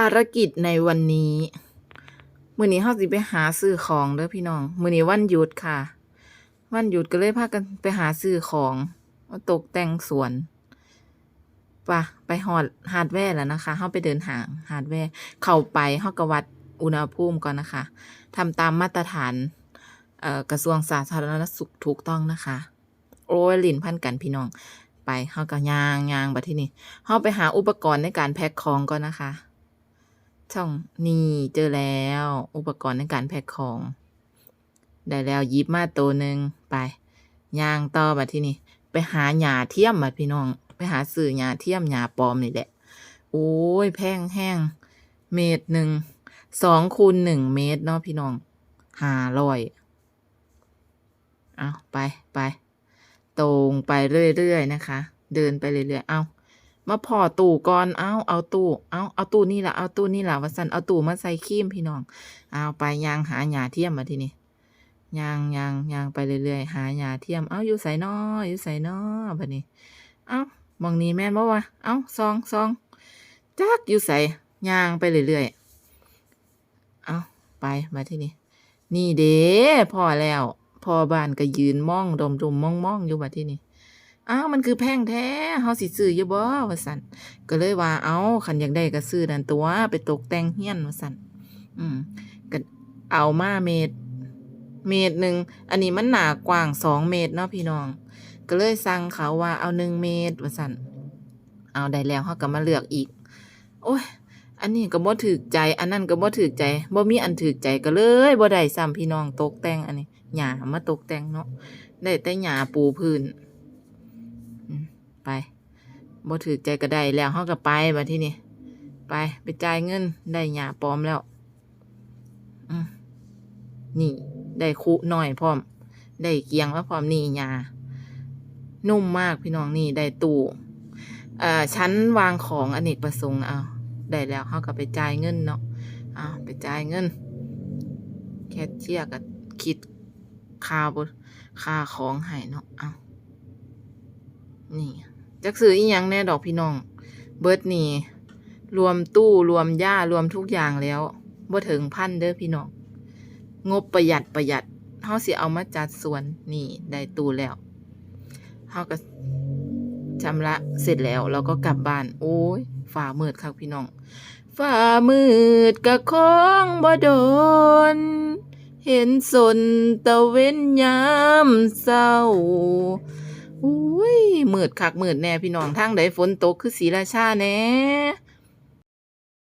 ภารกิจในวันนี้มื้อนี้เฮาสิไปหาซื้อของเด้อพี่น้องมื้อนี้วันหยุดค่ะ วันหยุดก็เลยพากันไปหาซื้อของมาตกแต่งสวนปะไปฮอดฮาร์ดแวร์แล้วนะคะเฮาไปเดินหางฮาร์ดแวร์ เข้าไปเฮาก็วัดอุณหภูมิก่อนนะคะทำตามมาตรฐานกระทรวงสาธารณสุขถูกต้องนะคะ โอ้ยลินพันกันพี่น้อง ไปเฮาก็ย่างย่างบัดที่นี่เฮาไปหาอุปกรณ์ในการแพ็คของก่อนนะคะ ช่องนี่เจอแล้ว อุปกรณ์ในการแพ็คของ ได้แล้วยิบมาตัวหนึ่งไปย่างต่อบัดที่นี่ ไปหาหญ้าเทียมบัดพี่น้อง ไปหาซื้อหญ้าเทียมหญ้าปลอมนี่แหละ โอ้ยแพงแห้งเมตรหนึ่งสองคูณหนึ่งเมตรเนาะพี่น้องห้าร้อยเอาไปไป ตรงไปเรื่อยๆนะคะ เดินไปเรื่อยๆเอา มาพอตู้ก่อนเอาเอาตู้เอาเอาตู้นี่ละเอาตู้นี่ละวัสันเอาตู้มาใส่ครีมพี่น้อง เอาไปยางหาหยาเทียมมาทีนี้ยางยางยางไปเรื่อยๆหาหยาเทียม เอาอยู่ใส่นออยู่ใส่นอแบบนี้ เอามองนี้แม่นบ่วะเอาซองซองจักอยู่ใส่ยางไปเรื่อยๆเอาไปมาที่นี่นี่เด้พอแล้วพอบ้านก็ยืนมองดมดมมองมองอยู่บัดที่นี่ อ้าวมันคือแพงแท้เฮาสิซื้ออยู่บ่ว่าซั่นก็เลยว่าเอาคันอยากได้ก็ซื้อนั่นตัว ไปตกแต่งเฮียนว่าซั่นอืมก็เอามาเมตร เมตรหนึ่งอันนี้มันหนากว้างสองเมตรเนาะพี่น้อง ก็เลยสั่งเขาว่าเอาหนึ่งเมตรว่าซั่นเอาได้แล้วเฮาก็มาเลือกอีก โอ้ยอันนี้ก็บ่ถูกใจ อันนั้นก็บ่ถูกใจบ่มีอันถูกใจก็เลยบ่ได้ซ้ำพี่น้องตกแต่งอันนี้หญ้ามาตกแต่งเนาะได้แต่หญ้าปูพื้น ไปบ่ถือใจก็ได้แล้วเฮาก็ไปบัดทีนี้ไปไปจ่ายเงินได้หยาปลอมแล้วอืมนี่ ได้คุหน่อยพร้อม ได้เกียงแล้วพร้อมนี่หยานุ่มมากพี่น้องนี่ได้ตู้เอ่อชั้นวางของอเนกประสงค์เอาได้แล้วเฮาก็ไปจ่ายเงินเนาะเอาไปจ่ายเงิน แคชเชียร์ก็คิดค่าบค่าของให้เนาะเอานี่ จักซื้ออีหยังแน่ดอกพี่น้อง เบิร์ดนี่รวมตู้รวมหญ้ารวมทุกอย่างแล้วบ่ถึงพันเด้อพี่น้อง งบประหยัดประหยัดเฮาสิเอามาจัดสวนนี่ได้ตู้แล้วเฮาก็ชำระเสร็จแล้วเราก็กลับบ้าน โอ้ยฝ่ามืดครับพี่น้องฝ่ามืดกะคองบ่โดน เห็นสนตะเว้นยามเศร้าอุ้ย มืดคักมืดแน่พี่น้องทางใดฝนตกคือสีราชาแน่